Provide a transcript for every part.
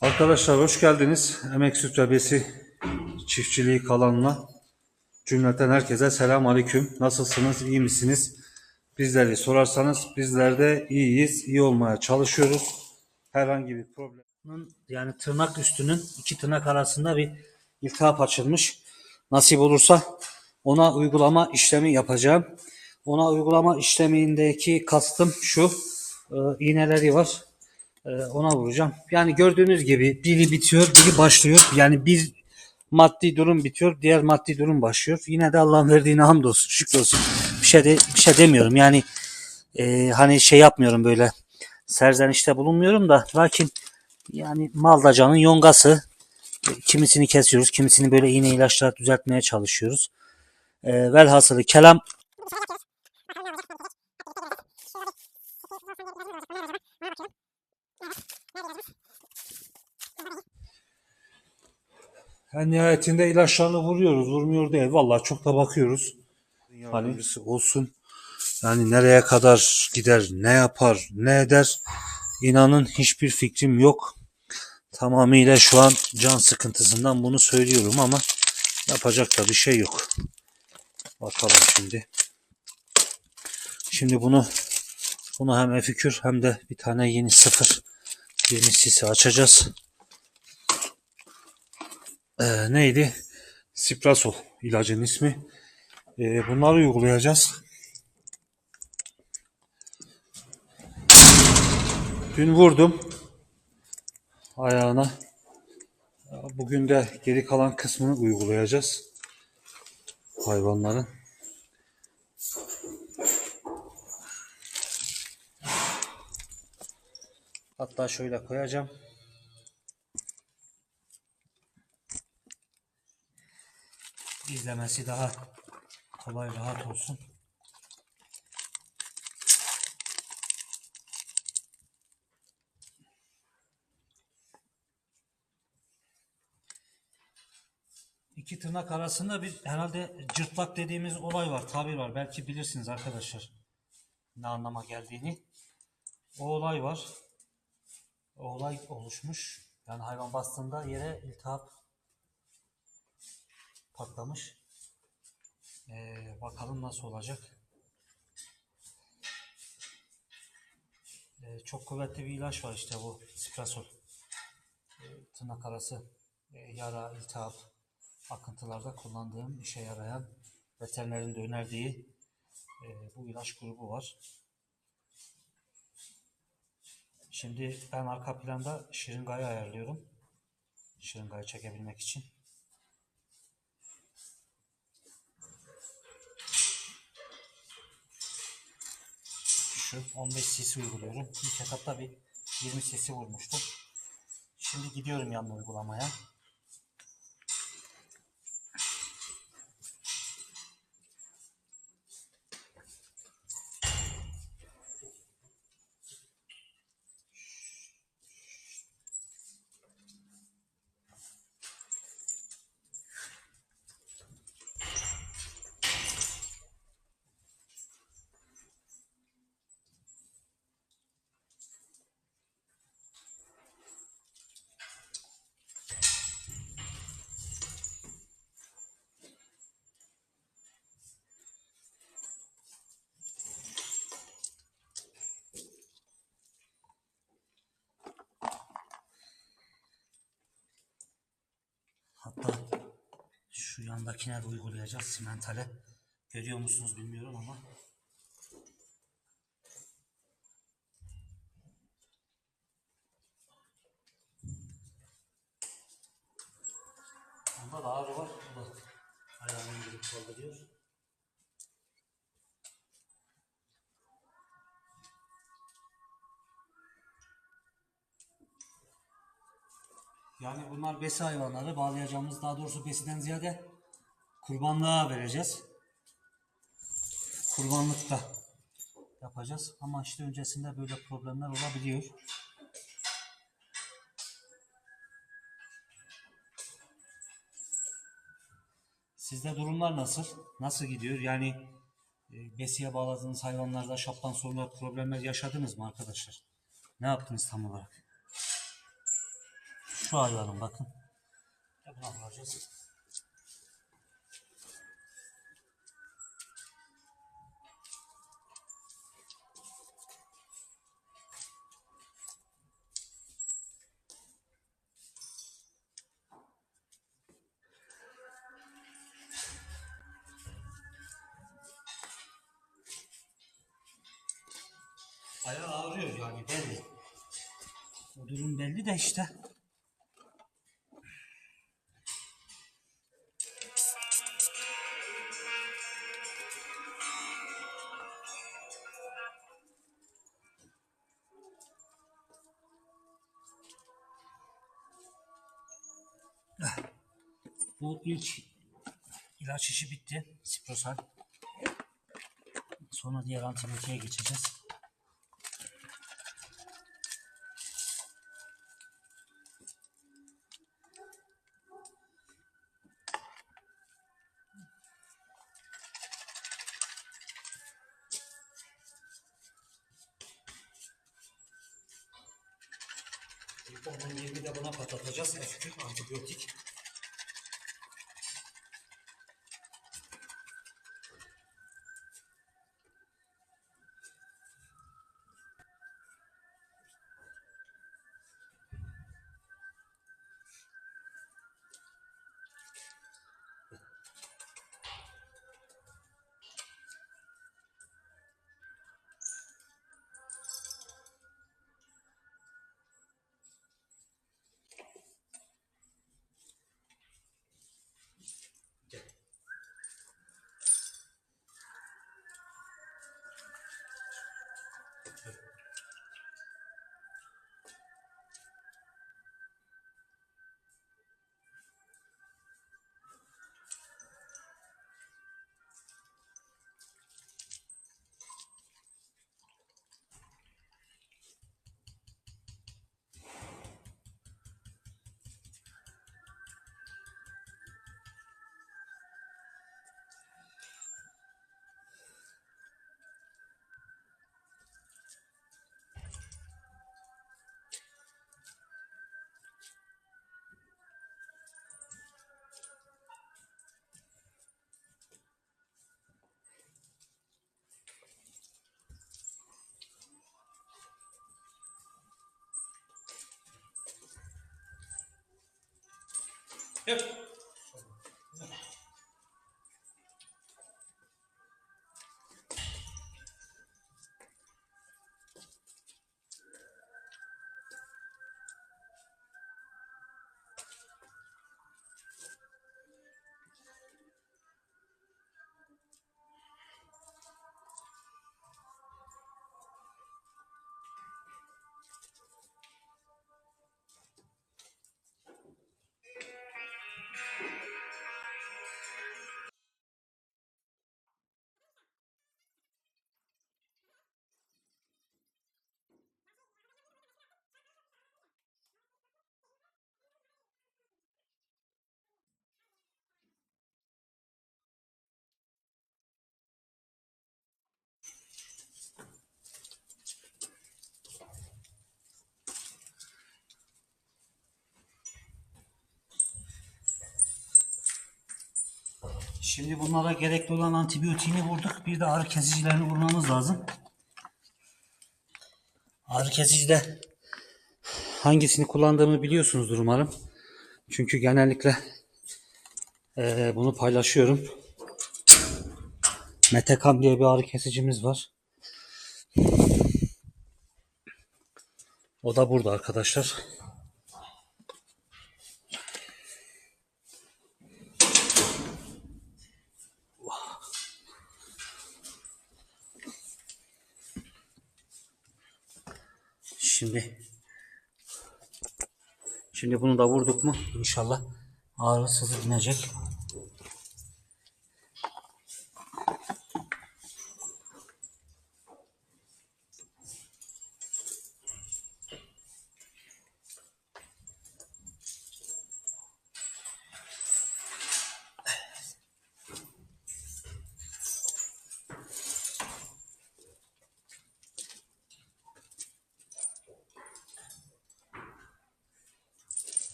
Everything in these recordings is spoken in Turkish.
Arkadaşlar hoş geldiniz. Emek Süt ve Besi çiftçiliği kanalına. Cümleten herkese selam aleyküm. Nasılsınız? iyi misiniz? Bizleri sorarsanız bizler de iyiyiz. iyi olmaya çalışıyoruz. Herhangi bir problem. yani tırnak üstünün iki tırnak arasında bir iltihap açılmış. Nasip olursa ona uygulama işlemi yapacağım. Ona uygulama işlemindeki kastım şu. e, iğneleri var. E, ona vuracağım. Yani gördüğünüz gibi biri bitiyor, biri başlıyor. Yani bir maddi durum bitiyor, diğer maddi durum başlıyor. Yine de Allah'ın verdiğine hamdolsun, şükrolsun. Bir şey de bir şey demiyorum. Yani e, hani şey yapmıyorum böyle serzenişte bulunmuyorum da lakin yani maldacanın yongası E, kimisini kesiyoruz kimisini böyle iğne ilaçla düzeltmeye çalışıyoruz. E, velhasılı kelam En nihayetinde ilaçlarını vuruyoruz. Vurmuyor değil. Vallahi çok da bakıyoruz. Hani olsun. Yani nereye kadar gider, ne yapar, ne eder? İnanın hiçbir fikrim yok. Tamamıyla şu an can sıkıntısından bunu söylüyorum ama yapacak da bir şey yok. Bakalım şimdi. Şimdi bunu bunu hem efikür hem de bir tane yeni sıfır 20 sisi açacağız. Ee, neydi? Siprasol ilacın ismi. Ee, bunları uygulayacağız. Dün vurdum ayağına. Bugün de geri kalan kısmını uygulayacağız. Hayvanların. Hatta şöyle koyacağım. İzlemesi daha kolay rahat olsun. İki tırnak arasında bir herhalde cırtlak dediğimiz olay var, tabir var. Belki bilirsiniz arkadaşlar ne anlama geldiğini. O olay var. Olay oluşmuş. Yani hayvan bastığında yere iltihap patlamış. Ee, bakalım nasıl olacak. Ee, çok kuvvetli bir ilaç var işte bu Sprasol. Ee, tırnak arası e, yara, iltihap, akıntılarda kullandığım işe yarayan veterinerin de önerdiği e, bu ilaç grubu var. Şimdi ben arka planda şırıngayı ayarlıyorum. Şırıngayı çekebilmek için. Şu 15 cc uyguluyorum. İlk etapta bir 20 cc vurmuştum. Şimdi gidiyorum yanına uygulamaya. Şu yandakine de uygulayacağız simentale. Görüyor musunuz bilmiyorum ama. Onda da ağrı var. Da ayağını indirip kaldırıyor. Yani bunlar besi hayvanları bağlayacağımız daha doğrusu besiden ziyade kurbanlığa vereceğiz. Kurbanlıkta yapacağız ama işte öncesinde böyle problemler olabiliyor. Sizde durumlar nasıl? Nasıl gidiyor? Yani e, besiye bağladığınız hayvanlarda şaptan sorunlar, problemler yaşadınız mı arkadaşlar? Ne yaptınız tam olarak? Şu ayarın bakın. Ya buna vuracağız. Ayağı ağrıyor yani belli. O durum belli de işte. Bu ilk ilaç işi bitti. Siprosan. Sonra diğer antibiyotiğe geçeceğiz. Onun 20 de buna patlatacağız. F2 antibiyotik. Нет? Şimdi bunlara gerekli olan antibiyotiğini vurduk. Bir de ağrı kesicilerini vurmamız lazım. Ağrı kesicide hangisini kullandığımı biliyorsunuzdur umarım. Çünkü genellikle eee, bunu paylaşıyorum. Metekam diye bir ağrı kesicimiz var. O da burada arkadaşlar. Şimdi. Şimdi bunu da vurduk mu inşallah ağrı sızı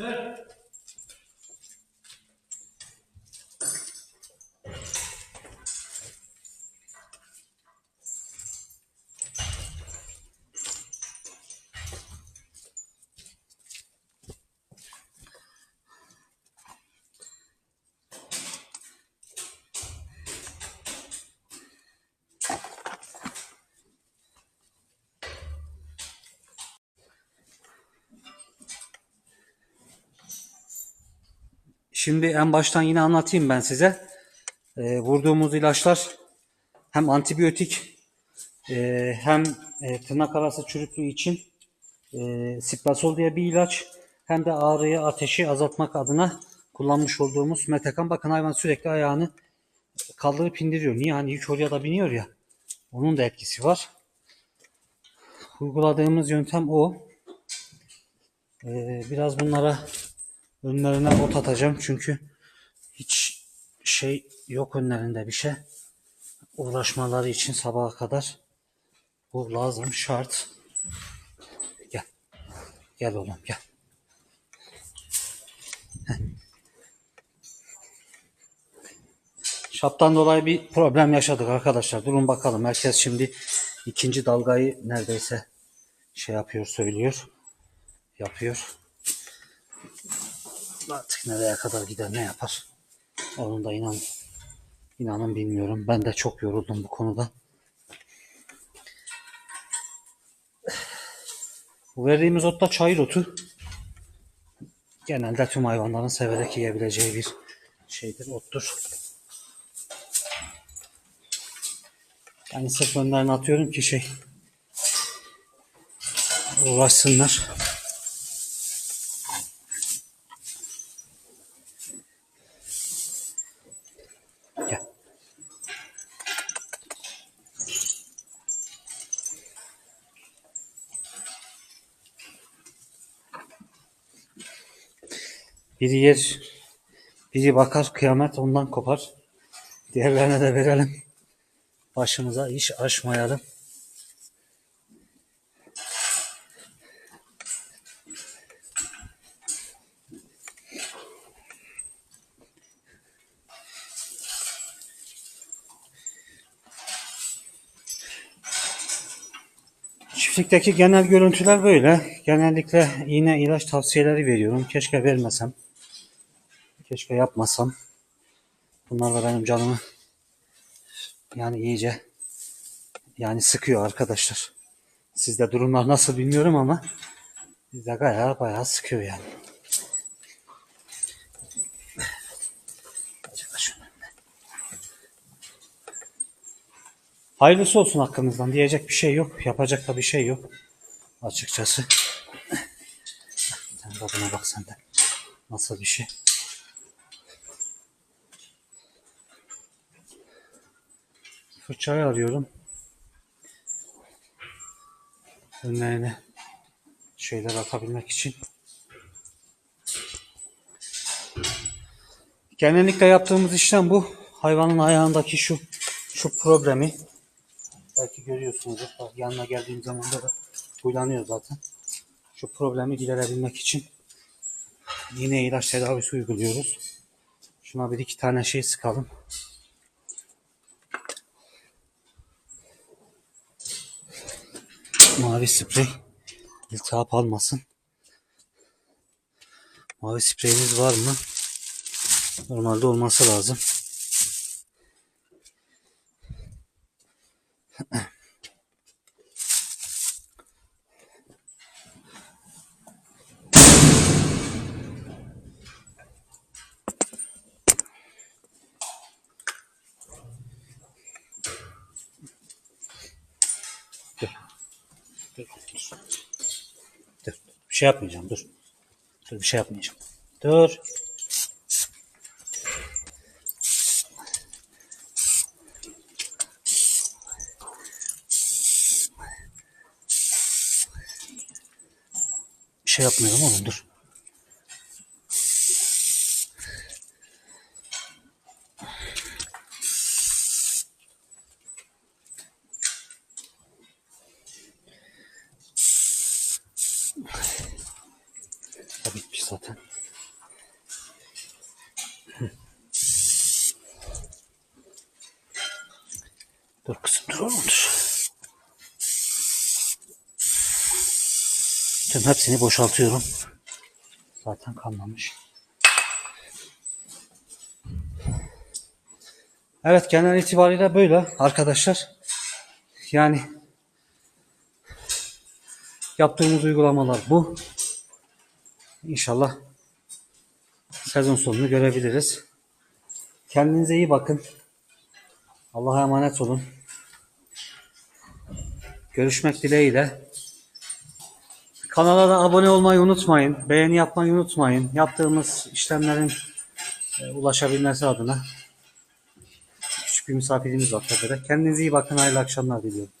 Äh. Şimdi en baştan yine anlatayım ben size. Ee, vurduğumuz ilaçlar hem antibiyotik e, hem e, tırnak arası çürüklüğü için e, Siplasol diye bir ilaç hem de ağrıyı, ateşi azaltmak adına kullanmış olduğumuz metekan. Bakın hayvan sürekli ayağını kaldırıp indiriyor. Niye? Hani yük oraya da biniyor ya. Onun da etkisi var. Uyguladığımız yöntem o. Ee, biraz bunlara önlerine ot atacağım çünkü hiç şey yok önlerinde bir şey. Uğraşmaları için sabaha kadar bu lazım şart. Gel. Gel oğlum gel. Heh. Şaptan dolayı bir problem yaşadık arkadaşlar. Durun bakalım. Herkes şimdi ikinci dalgayı neredeyse şey yapıyor, söylüyor. Yapıyor. Artık nereye kadar gider, ne yapar? Onun da inan, inanın bilmiyorum. Ben de çok yoruldum bu konuda. Bu verdiğimiz ot da çayır otu. Genelde tüm hayvanların severek yiyebileceği bir şeydir, ottur. Yani sırf önlerine atıyorum ki şey uğraşsınlar. Biri yer, biri bakar kıyamet ondan kopar. Diğerlerine de verelim. Başımıza iş açmayalım. Çiftlikteki genel görüntüler böyle. Genellikle iğne ilaç tavsiyeleri veriyorum. Keşke vermesem. Keşke yapmasam. Bunlar da benim canımı yani iyice yani sıkıyor arkadaşlar. Sizde durumlar nasıl bilmiyorum ama bizde gaya bayağı sıkıyor yani. Hayırlısı olsun hakkımızdan diyecek bir şey yok. Yapacak da bir şey yok. Açıkçası. Sen de buna bak sen de. Nasıl bir şey. Fırçayı arıyorum. Önlerine şeyler atabilmek için. Genellikle yaptığımız işlem bu. Hayvanın ayağındaki şu şu problemi belki görüyorsunuz. Yanına geldiğim zaman da huylanıyor zaten. Şu problemi giderebilmek için yine ilaç tedavisi uyguluyoruz. Şuna bir iki tane şey sıkalım. Mavi sprey iltihap almasın. Mavi spreyimiz var mı? Normalde olması lazım. Şey yapmayacağım. Dur. Dur bir şey yapmayacağım. Dur. Bir şey yapmıyorum oğlum dur. Zaten. Dur kızım dur oğlum dur. Tüm hepsini boşaltıyorum. Zaten kalmamış. Evet genel itibariyle böyle arkadaşlar. Yani yaptığımız uygulamalar bu. İnşallah sezon sonunu görebiliriz. Kendinize iyi bakın. Allah'a emanet olun. Görüşmek dileğiyle. Kanala da abone olmayı unutmayın. Beğeni yapmayı unutmayın. Yaptığımız işlemlerin e, ulaşabilmesi adına küçük bir misafirimiz var tepede. Kendinize iyi bakın. Hayırlı akşamlar diliyorum.